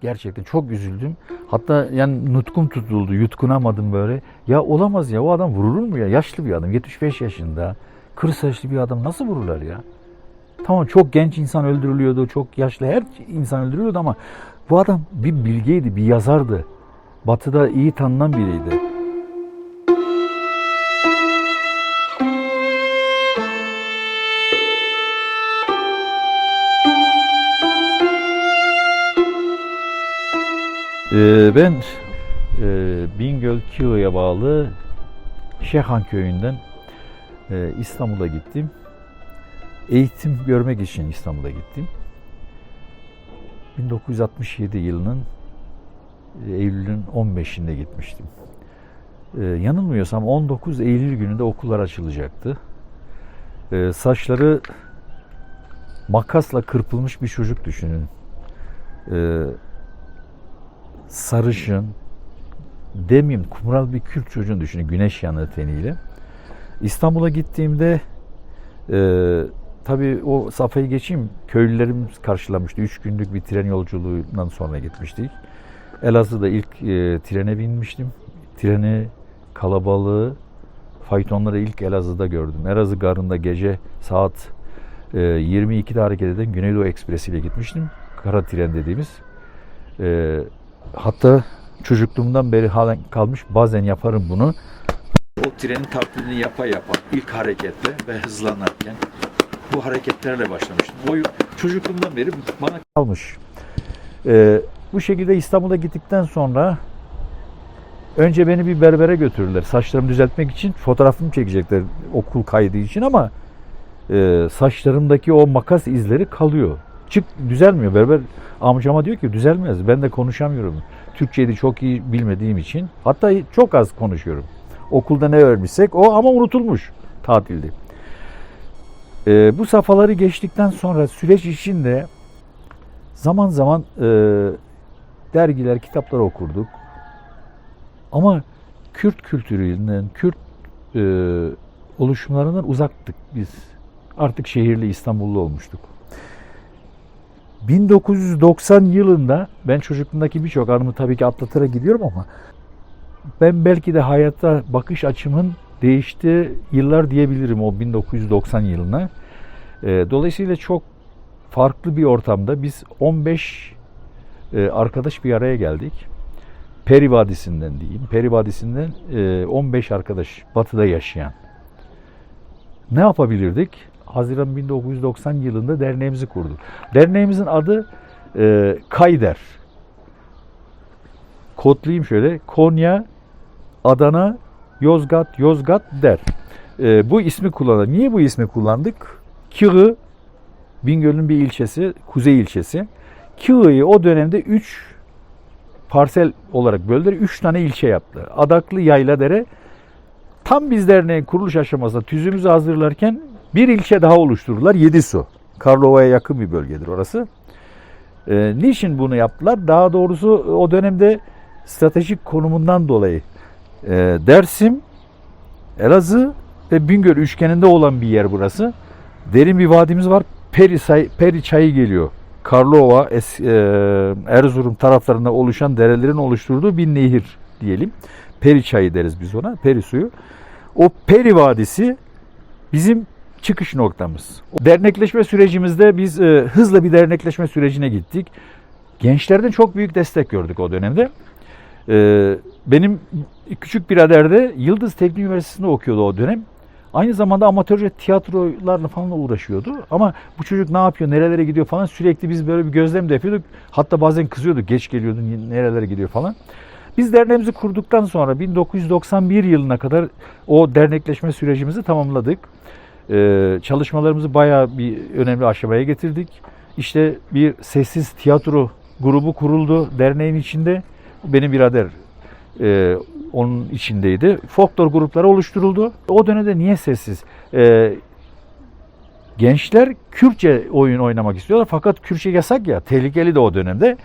Gerçekten çok üzüldüm. Hatta yani nutkum tutuldu. Yutkunamadım böyle. Ya olamaz ya o adam vurulur mu ya? Yaşlı bir adam. 75 yaşında. Kır saçlı bir adam nasıl vururlar ya? Tamam çok genç insan öldürülüyordu. Çok yaşlı her insan öldürülüyordu ama bu adam bir bilgeydi, bir yazardı. Batı'da iyi tanınan biriydi. Ben e, Bingöl Kilo'ya bağlı Şehan köyünden e, İstanbul'a gittim. Eğitim görmek için İstanbul'a gittim. 1967 yılının e, Eylül'ün 15'inde gitmiştim. E, yanılmıyorsam 19 Eylül gününde okullar açılacaktı. E, saçları makasla kırpılmış bir çocuk düşünün. E, sarışın, demeyeyim kumral bir Kürt çocuğunu düşünün güneş yanığı teniyle. İstanbul'a gittiğimde e, tabii o safhayı geçeyim köylülerimiz karşılamıştı. Üç günlük bir tren yolculuğundan sonra gitmiştik. Elazığ'da ilk e, trene binmiştim. Treni, kalabalığı, faytonları ilk Elazığ'da gördüm. Elazığ garında gece saat e, 22'de hareket eden Güneydoğu Ekspresi ile gitmiştim. Kara tren dediğimiz. E, hatta çocukluğumdan beri halen kalmış bazen yaparım bunu. O trenin taklidini yapa yapa ilk harekette ve hızlanırken bu hareketlerle başlamıştım. O çocukluğumdan beri bana kalmış. Ee, bu şekilde İstanbul'a gittikten sonra önce beni bir berbere götürdüler. Saçlarımı düzeltmek için fotoğrafımı çekecekler okul kaydı için ama e, saçlarımdaki o makas izleri kalıyor. Çık düzelmiyor. Berber amcama diyor ki düzelmez. Ben de konuşamıyorum. Türkçeyi de çok iyi bilmediğim için. Hatta çok az konuşuyorum. Okulda ne öğrenmişsek o ama unutulmuş tatilde. Ee, bu safhaları geçtikten sonra süreç içinde zaman zaman e, dergiler, kitaplar okurduk. Ama Kürt kültüründen, Kürt e, oluşumlarından uzaktık biz. Artık şehirli İstanbullu olmuştuk. 1990 yılında ben çocukluğumdaki birçok anımı tabii ki atlatarak gidiyorum ama ben belki de hayatta bakış açımın değiştiği yıllar diyebilirim o 1990 yılına. E, dolayısıyla çok farklı bir ortamda biz 15 e, arkadaş bir araya geldik. Peri Vadisi'nden diyeyim. Peri Vadisi'nden e, 15 arkadaş batıda yaşayan. Ne yapabilirdik? Haziran 1990 yılında derneğimizi kurduk. Derneğimizin adı e, Kayder. Kodlayayım şöyle. Konya, Adana, Yozgat, Yozgat der. E, bu ismi kullandık. Niye bu ismi kullandık? Kığı, Bingöl'ün bir ilçesi, kuzey ilçesi. Kığı'yı o dönemde 3 parsel olarak böldüler. 3 tane ilçe yaptılar. Adaklı, Yayladere. Tam biz derneğin kuruluş aşamasında tüzüğümüzü hazırlarken bir ilçe daha oluşturdular. Yedisu. Karlova'ya yakın bir bölgedir orası. E, niçin bunu yaptılar? Daha doğrusu o dönemde stratejik konumundan dolayı e, Dersim, Elazığ ve Bingöl üçgeninde olan bir yer burası. Derin bir vadimiz var. Peri, Peri çayı geliyor. Karlova, es, e, Erzurum taraflarında oluşan derelerin oluşturduğu bir nehir diyelim. Peri çayı deriz biz ona, peri suyu. O Peri Vadisi bizim çıkış noktamız. Dernekleşme sürecimizde biz e, hızla bir dernekleşme sürecine gittik. Gençlerden çok büyük destek gördük o dönemde. E, benim küçük birader de Yıldız Teknik Üniversitesi'nde okuyordu o dönem. Aynı zamanda amatörce tiyatrolarla falan uğraşıyordu. Ama bu çocuk ne yapıyor, nerelere gidiyor falan sürekli biz böyle bir gözlem de yapıyorduk. Hatta bazen kızıyorduk, geç geliyordun, nerelere gidiyor falan. Biz derneğimizi kurduktan sonra 1991 yılına kadar o dernekleşme sürecimizi tamamladık. Ee, çalışmalarımızı bayağı bir önemli aşamaya getirdik. İşte bir sessiz tiyatro grubu kuruldu derneğin içinde. Benim birader e, onun içindeydi. Folklor grupları oluşturuldu. O dönemde niye sessiz? E, gençler Kürtçe oyun oynamak istiyorlar fakat Kürtçe yasak ya. Tehlikeli de o dönemde.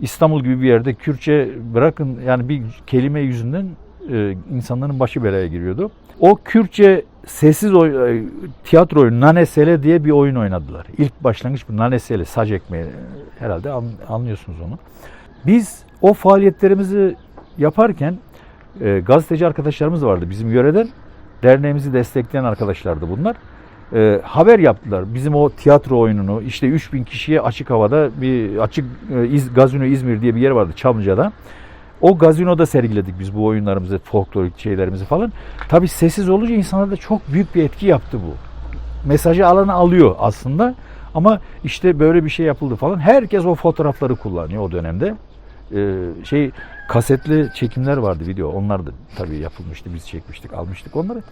İstanbul gibi bir yerde Kürtçe bırakın yani bir kelime yüzünden e, insanların başı belaya giriyordu. O Kürtçe sessiz oy, e, tiyatro oyunu Nanesele diye bir oyun oynadılar. İlk başlangıç bu Nanesele, sac ekmeği herhalde an, anlıyorsunuz onu. Biz o faaliyetlerimizi yaparken e, gazeteci arkadaşlarımız vardı bizim yöreden. Derneğimizi destekleyen arkadaşlardı bunlar. E, haber yaptılar. Bizim o tiyatro oyununu işte 3000 kişiye açık havada bir açık e, İz, Gazino İzmir diye bir yer vardı Çamlıca'da. O gazinoda sergiledik biz bu oyunlarımızı, folklorik şeylerimizi falan. Tabii sessiz olunca insanlarda çok büyük bir etki yaptı bu. Mesajı alanı alıyor aslında. Ama işte böyle bir şey yapıldı falan. Herkes o fotoğrafları kullanıyor o dönemde. Ee, şey kasetli çekimler vardı video. Onlar da tabii yapılmıştı. Biz çekmiştik, almıştık onları.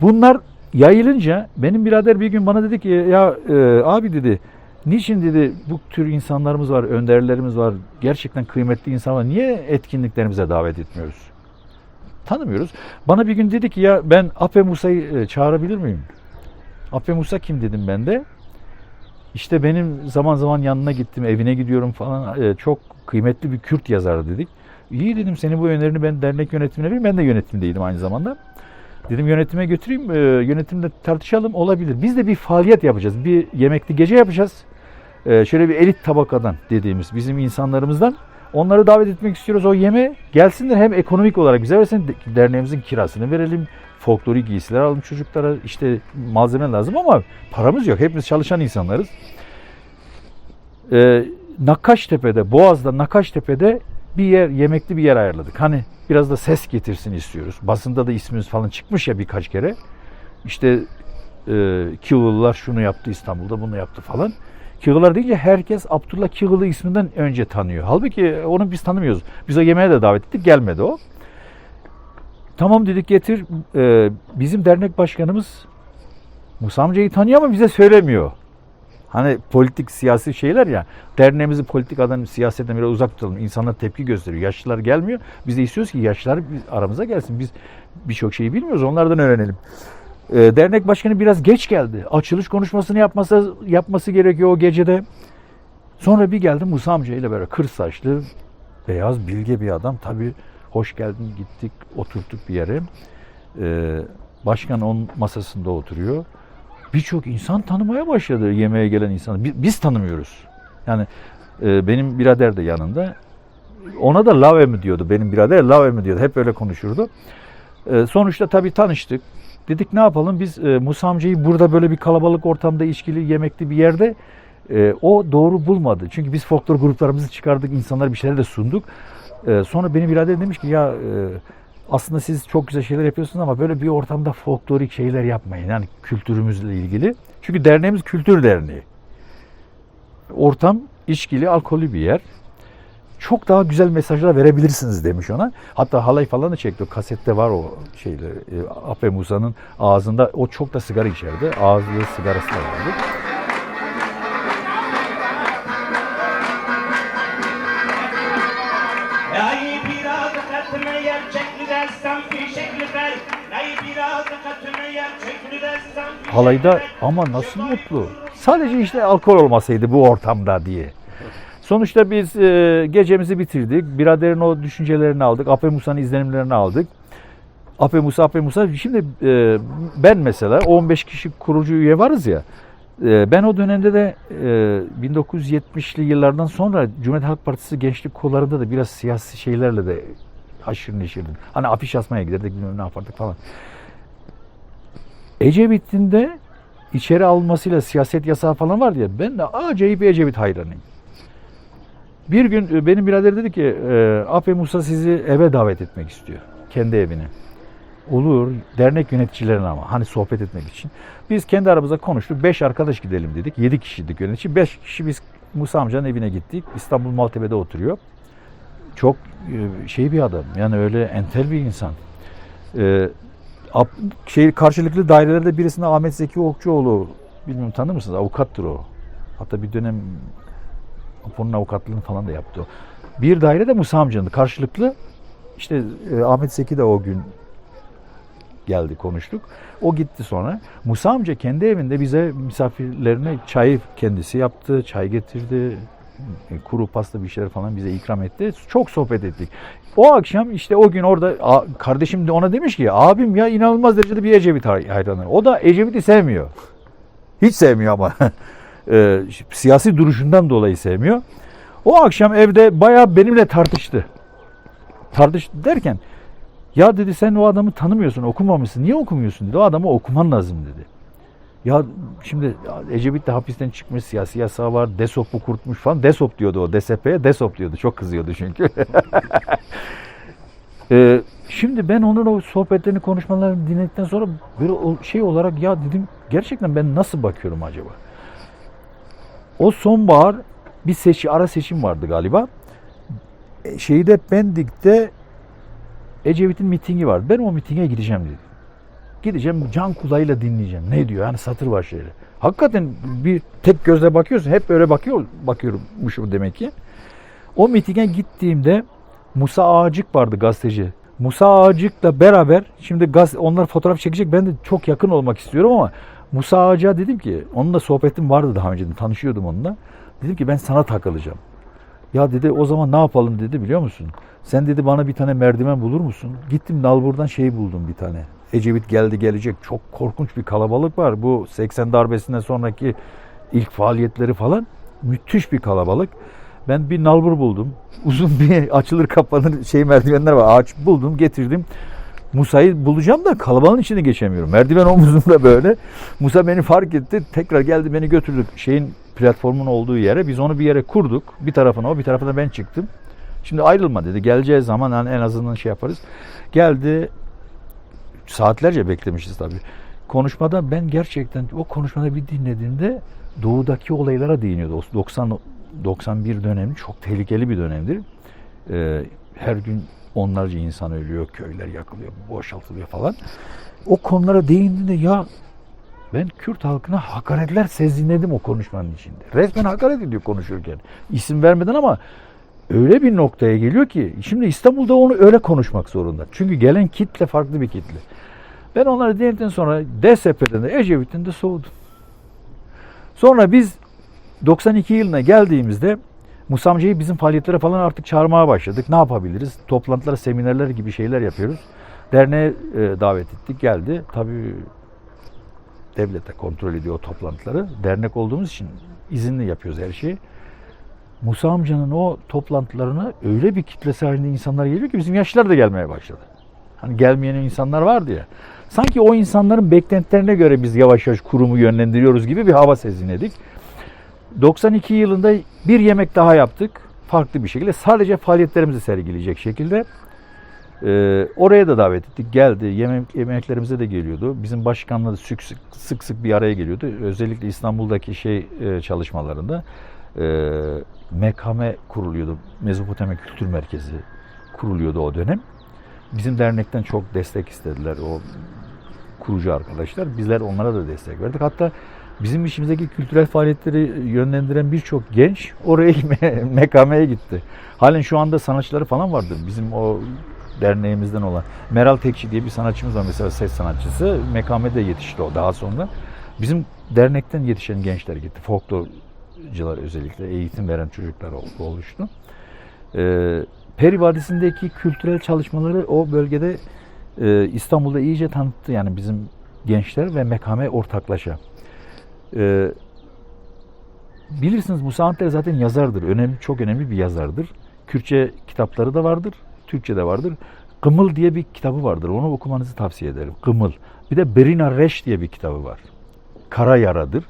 Bunlar yayılınca benim birader bir gün bana dedi ki ya e, abi dedi niçin dedi bu tür insanlarımız var, önderlerimiz var, gerçekten kıymetli insanlar niye etkinliklerimize davet etmiyoruz? Tanımıyoruz. Bana bir gün dedi ki ya ben Ape Musa'yı e, çağırabilir miyim? Ape Musa kim dedim ben de. İşte benim zaman zaman yanına gittim, evine gidiyorum falan. E, çok kıymetli bir Kürt yazarı dedik. İyi dedim senin bu önerini ben dernek yönetimine vereyim. Ben de yönetimdeydim aynı zamanda. Dedim yönetime götüreyim, e, yönetimde tartışalım olabilir. Biz de bir faaliyet yapacağız. Bir yemekli gece yapacağız. E, şöyle bir elit tabakadan dediğimiz bizim insanlarımızdan onları davet etmek istiyoruz. O yeme gelsinler hem ekonomik olarak bize versin derneğimizin kirasını verelim. Folklorik giysiler alalım çocuklara işte malzeme lazım ama paramız yok. Hepimiz çalışan insanlarız. E, Nakaştepe'de, Boğaz'da Nakaştepe'de bir yer, yemekli bir yer ayarladık. Hani biraz da ses getirsin istiyoruz. Basında da ismimiz falan çıkmış ya birkaç kere. İşte e, Kığılılar şunu yaptı İstanbul'da, bunu yaptı falan. Kığılar deyince herkes Abdullah Kığılı isminden önce tanıyor. Halbuki onu biz tanımıyoruz. Biz o yemeğe de davet ettik, gelmedi o. Tamam dedik getir. E, bizim dernek başkanımız Musa amcayı tanıyor ama bize söylemiyor. Hani politik siyasi şeyler ya. Derneğimizi politik adam siyasetten biraz uzak tutalım. İnsanlar tepki gösteriyor. Yaşlılar gelmiyor. Biz de istiyoruz ki yaşlılar aramıza gelsin. Biz birçok şeyi bilmiyoruz. Onlardan öğrenelim. Ee, dernek başkanı biraz geç geldi. Açılış konuşmasını yapması yapması gerekiyor o gecede. Sonra bir geldi Musa amca ile böyle kır saçlı, beyaz, bilge bir adam. Tabii hoş geldin gittik, oturttuk bir yere. Ee, başkan onun masasında oturuyor birçok insan tanımaya başladı yemeğe gelen insanı. Bi- Biz tanımıyoruz. Yani e, benim birader de yanında. Ona da lave mi diyordu. Benim birader lave mi diyordu. Hep öyle konuşurdu. E, sonuçta tabii tanıştık. Dedik ne yapalım biz e, Musa amcayı burada böyle bir kalabalık ortamda içkili yemekli bir yerde e, o doğru bulmadı. Çünkü biz folklor gruplarımızı çıkardık. insanlara bir şeyler de sunduk. E, sonra benim birader demiş ki ya e, aslında siz çok güzel şeyler yapıyorsunuz ama böyle bir ortamda folklorik şeyler yapmayın. Yani kültürümüzle ilgili. Çünkü derneğimiz kültür derneği. Ortam içkili, alkollü bir yer. Çok daha güzel mesajlar verebilirsiniz demiş ona. Hatta halay falan da çekti. O kasette var o şeyle. E, Ape Musa'nın ağzında o çok da sigara içerdi. Ağızlı sigarası da vardı. Halayda ama nasıl mutlu. Sadece işte alkol olmasaydı bu ortamda diye. Sonuçta biz e, gecemizi bitirdik. Biraderin o düşüncelerini aldık. Ape Musa'nın izlenimlerini aldık. Ape Musa, Ape Musa. Şimdi e, ben mesela 15 kişi kurucu üye varız ya. e, ben o dönemde de e, 1970'li yıllardan sonra Cumhuriyet Halk Partisi gençlik kollarında da biraz siyasi şeylerle de haşır neşirdim. Hani afiş asmaya giderdik ne yapardık falan. Ecevit'in de içeri almasıyla siyaset yasağı falan vardı ya ben de acayip Ecevit hayranıyım. Bir gün e, benim birader dedi ki e, Ape Musa sizi eve davet etmek istiyor. Kendi evine. Olur. Dernek yöneticilerine ama. Hani sohbet etmek için. Biz kendi aramızda konuştuk. Beş arkadaş gidelim dedik. Yedi kişiydik yönetici. Beş kişi biz Musa amcanın evine gittik. İstanbul Maltepe'de oturuyor. Çok e, şey bir adam. Yani öyle entel bir insan. E, ap- şey karşılıklı dairelerde birisinde Ahmet Zeki Okçuoğlu bilmiyorum tanır mısınız? Avukattır o. Hatta bir dönem Apo'nun avukatlığını falan da yaptı o. Bir daire de Musa amcanın karşılıklı. İşte e, Ahmet Zeki de o gün geldi konuştuk. O gitti sonra. Musa amca kendi evinde bize misafirlerine çay kendisi yaptı. Çay getirdi. e, Kuru pasta bir şeyler falan bize ikram etti. Çok sohbet ettik. O akşam işte o gün orada kardeşim de ona demiş ki abim ya inanılmaz derecede bir Ecevit hay- hayranı. O da Ecevit'i sevmiyor. Hiç sevmiyor ama. E, siyasi duruşundan dolayı sevmiyor. O akşam evde bayağı benimle tartıştı. Tartıştı derken ya dedi sen o adamı tanımıyorsun, okumamışsın. Niye okumuyorsun dedi. O adamı okuman lazım dedi. Ya şimdi Ecevit de hapisten çıkmış, siyasi yasağı var, DESOP'u kurtmuş falan. DESOP diyordu o, DSP'ye DESOP diyordu. Çok kızıyordu çünkü. Ee, şimdi ben onun o sohbetlerini, konuşmalarını dinledikten sonra böyle şey olarak ya dedim gerçekten ben nasıl bakıyorum acaba? O sonbahar bir seçi, ara seçim vardı galiba. E, Şeyde Pendik'te Ecevit'in mitingi var. Ben o mitinge gideceğim dedi. Gideceğim can kulağıyla dinleyeceğim. Ne diyor? Yani satır başları. Hakikaten bir tek gözle bakıyorsun. Hep böyle bakıyor, bakıyormuşum demek ki. O mitinge gittiğimde Musa Ağacık vardı gazeteci. Musa Ağacık'la beraber şimdi gaz onlar fotoğraf çekecek. Ben de çok yakın olmak istiyorum ama Musa Ağacık'a dedim ki onunla sohbetim vardı daha önceden tanışıyordum onunla. Dedim ki ben sana takılacağım. Ya dedi o zaman ne yapalım dedi biliyor musun? Sen dedi bana bir tane merdiven bulur musun? Gittim Nalbur'dan şey buldum bir tane. Ecevit geldi gelecek çok korkunç bir kalabalık var. Bu 80 darbesinden sonraki ilk faaliyetleri falan müthiş bir kalabalık. Ben bir nalbur buldum. Uzun bir açılır kapanır şey merdivenler var. Ağaç buldum getirdim. Musa'yı bulacağım da kalabalığın içine geçemiyorum. Merdiven omuzumda böyle. Musa beni fark etti. Tekrar geldi beni götürdük şeyin platformun olduğu yere. Biz onu bir yere kurduk. Bir tarafına o bir tarafına ben çıktım. Şimdi ayrılma dedi. Geleceği zaman hani en azından şey yaparız. Geldi. Saatlerce beklemişiz tabii. Konuşmada ben gerçekten o konuşmada bir dinlediğimde doğudaki olaylara değiniyordu. O 90 91 dönemi çok tehlikeli bir dönemdir. Ee, her gün onlarca insan ölüyor, köyler yakılıyor, boşaltılıyor falan. O konulara değindiğinde ya ben Kürt halkına hakaretler sezinledim o konuşmanın içinde. Resmen hakaret ediyor konuşurken. İsim vermeden ama öyle bir noktaya geliyor ki şimdi İstanbul'da onu öyle konuşmak zorunda. Çünkü gelen kitle farklı bir kitle. Ben onları dinledikten sonra DSP'den de Ecevit'ten de soğudum. Sonra biz 92 yılına geldiğimizde Musa amcayı bizim faaliyetlere falan artık çağırmaya başladık. Ne yapabiliriz? Toplantılar, seminerler gibi şeyler yapıyoruz. Derneğe e, davet ettik. Geldi. Tabii devlet de kontrol ediyor o toplantıları. Dernek olduğumuz için izinli yapıyoruz her şeyi. Musa amcanın o toplantılarına öyle bir kitlesi halinde insanlar geliyor ki bizim yaşlılar da gelmeye başladı. Hani gelmeyen insanlar vardı ya. Sanki o insanların beklentilerine göre biz yavaş yavaş kurumu yönlendiriyoruz gibi bir hava sezinledik. 92 yılında bir yemek daha yaptık. Farklı bir şekilde. Sadece faaliyetlerimizi sergileyecek şekilde. Ee, oraya da davet ettik. Geldi. Yemek, yemeklerimize de geliyordu. Bizim başkanla da sık sık, sık sık bir araya geliyordu. Özellikle İstanbul'daki şey e, çalışmalarında e, mekame kuruluyordu. Mezopotamya Kültür Merkezi kuruluyordu o dönem. Bizim dernekten çok destek istediler o kurucu arkadaşlar. Bizler onlara da destek verdik. Hatta bizim işimizdeki kültürel faaliyetleri yönlendiren birçok genç oraya mekameye gitti. Halen şu anda sanatçıları falan vardır. Bizim o derneğimizden olan Meral Tekçi diye bir sanatçımız var mesela ses sanatçısı. Mekame'de yetişti o daha sonra. Bizim dernekten yetişen gençler gitti. Folklorcular özellikle eğitim veren çocuklar oluştu. Ee, Peri Vadisi'ndeki kültürel çalışmaları o bölgede e, İstanbul'da iyice tanıttı yani bizim gençler ve mekame ortaklaşa. E, bilirsiniz Musa Anter zaten yazardır. Önemli, çok önemli bir yazardır. Kürtçe kitapları da vardır. Türkçe de vardır. Kımıl diye bir kitabı vardır. Onu okumanızı tavsiye ederim. Kımıl. Bir de Berina Reş diye bir kitabı var. Kara Yaradır.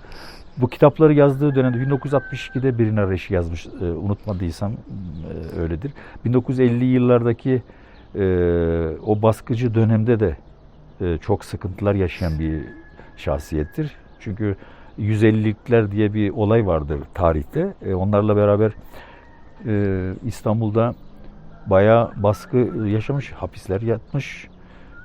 Bu kitapları yazdığı dönemde 1962'de Berina Reş'i yazmış. E, unutmadıysam e, öyledir. 1950 yıllardaki e, o baskıcı dönemde de e, çok sıkıntılar yaşayan bir şahsiyettir. Çünkü 150'likler diye bir olay vardır tarihte. E, onlarla beraber e, İstanbul'da bayağı baskı yaşamış, hapisler yatmış.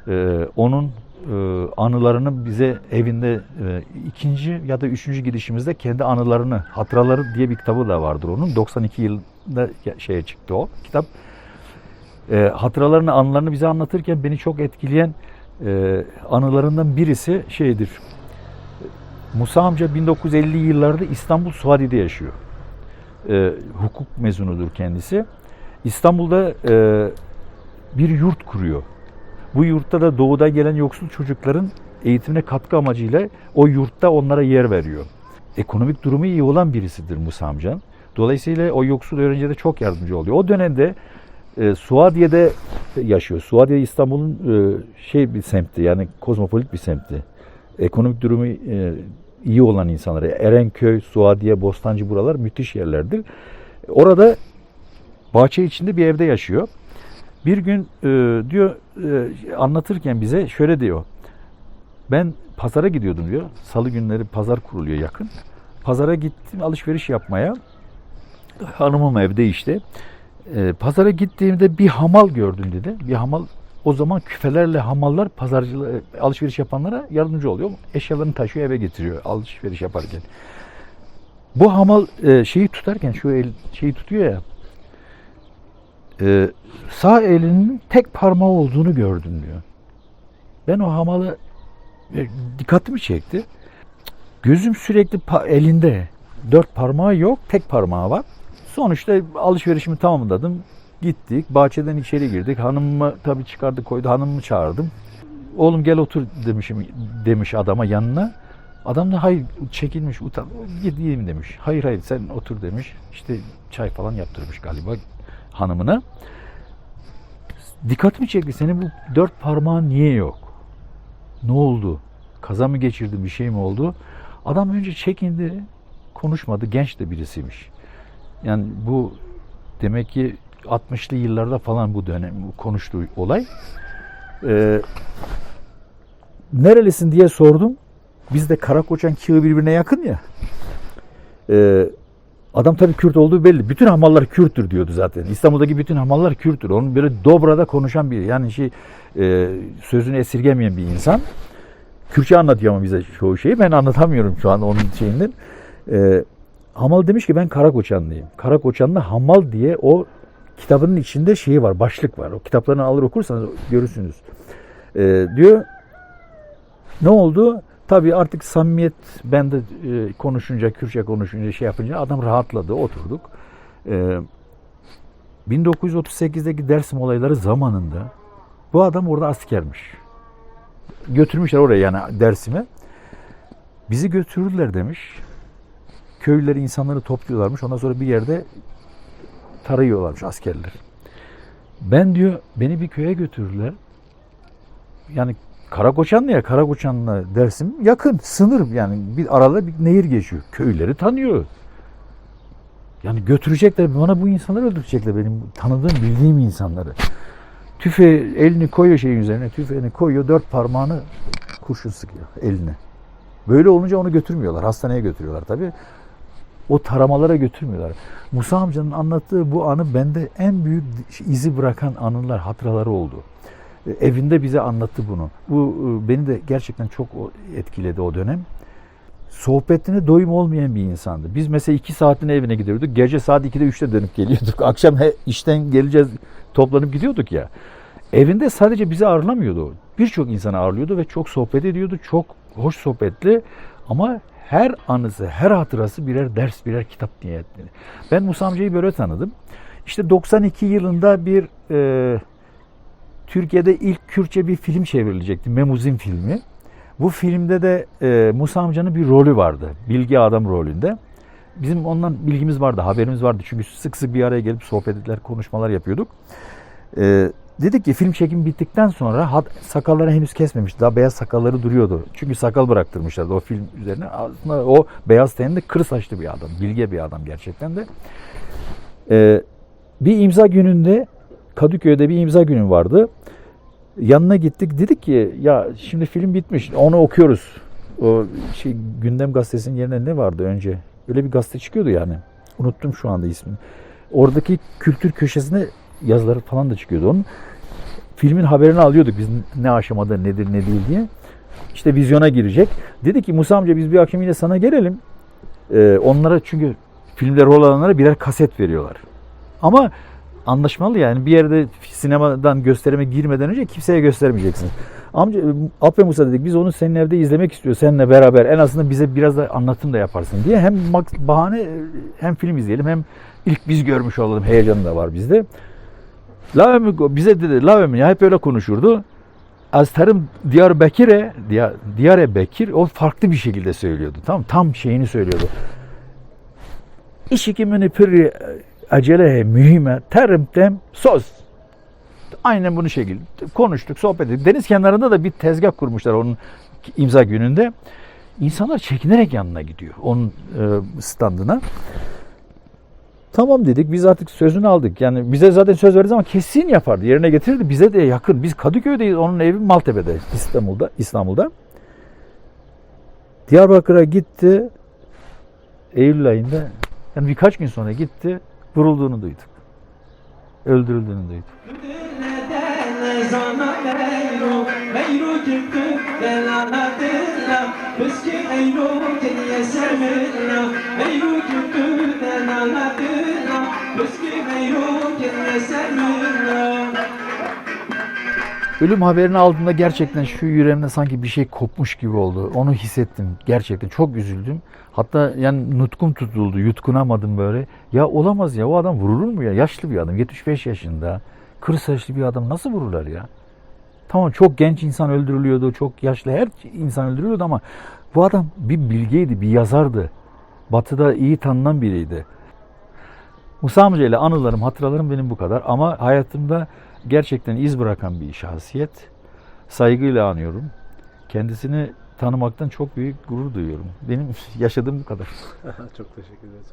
E, onun e, anılarını bize evinde e, ikinci ya da üçüncü gidişimizde kendi anılarını, hatıraları diye bir kitabı da vardır onun. 92 yılında şeye çıktı o kitap. E, hatıralarını, anılarını bize anlatırken beni çok etkileyen e, anılarından birisi şeydir. Musa amca 1950'li yıllarda İstanbul Suadi'de yaşıyor. E, hukuk mezunudur kendisi. İstanbul'da e, bir yurt kuruyor. Bu yurtta da doğuda gelen yoksul çocukların eğitimine katkı amacıyla o yurtta onlara yer veriyor. Ekonomik durumu iyi olan birisidir Musa amcan. Dolayısıyla o yoksul öğrencilere çok yardımcı oluyor. O dönemde e, Suadiye'de yaşıyor. Suadiye İstanbul'un e, şey bir semtti yani kozmopolit bir semtti. Ekonomik durumu e, iyi olan insanları. Erenköy, Suadiye, Bostancı buralar müthiş yerlerdir. Orada bahçe içinde bir evde yaşıyor. Bir gün e, diyor e, anlatırken bize şöyle diyor. Ben pazara gidiyordum diyor. Salı günleri pazar kuruluyor yakın. Pazara gittim alışveriş yapmaya. Hanımım evde işte. E, pazara gittiğimde bir hamal gördüm dedi. Bir hamal o zaman küfelerle hamallar pazarcılar alışveriş yapanlara yardımcı oluyor. Eşyalarını taşıyor eve getiriyor alışveriş yaparken. Bu hamal e, şeyi tutarken şu el şeyi tutuyor ya. e, sağ elinin tek parmağı olduğunu gördüm diyor. Ben o hamalı e, dikkatimi çekti. Gözüm sürekli elinde. Dört parmağı yok, tek parmağı var. Sonuçta alışverişimi tamamladım. Gittik, bahçeden içeri girdik. Hanımımı tabii çıkardı koydu, hanımımı çağırdım. Oğlum gel otur demişim demiş adama yanına. Adam da hayır çekilmiş utan gideyim demiş. Hayır hayır sen otur demiş. İşte çay falan yaptırmış galiba hanımına. Dikkatimi çekti. Senin bu dört parmağın niye yok? Ne oldu? Kaza mı geçirdin? Bir şey mi oldu? Adam önce çekindi. Konuşmadı. Genç de birisiymiş. Yani bu demek ki 60'lı yıllarda falan bu dönem bu konuştuğu olay. Ee, nerelisin diye sordum. Bizde Karakoçan Kığı birbirine yakın ya. Ee, adam tabii Kürt olduğu belli. Bütün hamallar Kürttür diyordu zaten. İstanbul'daki bütün hamallar Kürttür. Onun böyle Dobra'da konuşan biri. Yani şey e, sözünü esirgemeyen bir insan. Kürtçe anlatıyor ama bize çoğu şeyi. Ben anlatamıyorum şu an onun şeyinden. Ee, Hamal demiş ki ben Karakoçanlıyım. Karakoçanlı Hamal diye o kitabının içinde şeyi var, başlık var. O kitaplarını alır okursanız görürsünüz. Ee, diyor ne oldu? Tabii artık samimiyet ben de e, konuşunca, Kürtçe konuşunca şey yapınca adam rahatladı, oturduk. Ee, 1938'deki Dersim olayları zamanında bu adam orada askermiş. Götürmüşler oraya yani Dersim'e. Bizi götürürler demiş. Köylüleri insanları topluyorlarmış. Ondan sonra bir yerde tarıyorlarmış askerler. Ben diyor beni bir köye götürürler. Yani Karakoçanlı ya Karakoçanlı Dersim yakın sınır yani bir arada bir nehir geçiyor. Köyleri tanıyor. Yani götürecekler bana bu insanları öldürecekler benim tanıdığım bildiğim insanları. Tüfe elini koyuyor şeyin üzerine tüfeğini koyuyor dört parmağını kurşun sıkıyor eline. Böyle olunca onu götürmüyorlar. Hastaneye götürüyorlar tabii. O taramalara götürmüyorlar. Musa amcanın anlattığı bu anı bende en büyük izi bırakan anılar, hatıraları oldu. E, Evinde bize anlattı bunu. Bu e, beni de gerçekten çok etkiledi o dönem. Sohbetine doyum olmayan bir insandı. Biz mesela iki saatine evine gidiyorduk. Gece saat 2'de 3'te dönüp geliyorduk. Akşam he, işten geleceğiz toplanıp gidiyorduk ya. Evinde sadece bizi ağırlamıyordu. Birçok insanı ağırlıyordu ve çok sohbet ediyordu. Çok hoş sohbetli ama her anısı, her hatırası birer ders, birer kitap niyetli. Ben Musa amcayı böyle tanıdım. İşte 92 yılında bir e, Türkiye'de ilk Kürtçe bir film çevrilecekti. Memuzin filmi. Bu filmde de e, Musa amcanın bir rolü vardı. Bilgi adam rolünde. Bizim ondan bilgimiz vardı, haberimiz vardı. Çünkü sık sık bir araya gelip sohbetler, konuşmalar yapıyorduk. E, dedik ki film çekim bittikten sonra hat, sakalları henüz kesmemiş. Daha beyaz sakalları duruyordu. Çünkü sakal bıraktırmışlardı o film üzerine. Aslında o beyaz tenli kır saçlı bir adam. Bilge bir adam gerçekten de. E, bir imza gününde Kadıköy'de bir imza günü vardı. Yanına gittik. Dedik ki ya şimdi film bitmiş. Onu okuyoruz. O şey gündem gazetesinin yerine ne vardı önce? Öyle bir gazete çıkıyordu yani. Unuttum şu anda ismini. Oradaki kültür köşesine yazıları falan da çıkıyordu onun. Filmin haberini alıyorduk biz ne aşamada nedir ne değil diye. İşte vizyona girecek. Dedi ki Musa amca biz bir akşam yine sana gelelim. Ee, onlara çünkü filmde rol alanlara birer kaset veriyorlar. Ama anlaşmalı yani bir yerde sinemadan gösterime girmeden önce kimseye göstermeyeceksin. Amca Alp ve Musa dedik biz onu senin evde izlemek istiyoruz seninle beraber en azından bize biraz da anlatım da yaparsın diye hem bahane hem film izleyelim hem ilk biz görmüş olalım heyecanı da var bizde. Lavemi bize dedi Lavemi hep öyle konuşurdu. Aztarım Diyarbakır'e Diyar, Diyarbakır o farklı bir şekilde söylüyordu. Tamam tam şeyini söylüyordu. İş kimini piri acele mühime terimtem söz. Aynen bunu şekilde konuştuk, sohbet ettik. Deniz kenarında da bir tezgah kurmuşlar onun imza gününde. İnsanlar çekinerek yanına gidiyor onun e, standına. Tamam dedik biz artık sözünü aldık. Yani bize zaten söz verdiği zaman kesin yapardı. Yerine getirirdi. Bize de yakın. Biz Kadıköy'deyiz. Onun evi Maltepe'de. İstanbul'da. İstanbul'da. Diyarbakır'a gitti. Eylül ayında. Yani birkaç gün sonra gitti. Vurulduğunu duyduk. Öldürüldüğünü duyduk. Ölüm haberini aldığımda gerçekten şu yüreğimde sanki bir şey kopmuş gibi oldu. Onu hissettim. Gerçekten çok üzüldüm. Hatta yani nutkum tutuldu. Yutkunamadım böyle. Ya olamaz ya o adam vurulur mu ya? Yaşlı bir adam. 75 yaşında. Kır saçlı bir adam nasıl vururlar ya? Tamam çok genç insan öldürülüyordu. Çok yaşlı her insan öldürülüyordu ama bu adam bir bilgeydi, bir yazardı. Batı'da iyi tanınan biriydi. Musa amca ile anılarım, hatıralarım benim bu kadar. Ama hayatımda gerçekten iz bırakan bir şahsiyet. Saygıyla anıyorum. Kendisini tanımaktan çok büyük gurur duyuyorum. Benim yaşadığım bu kadar. Çok teşekkür ederiz.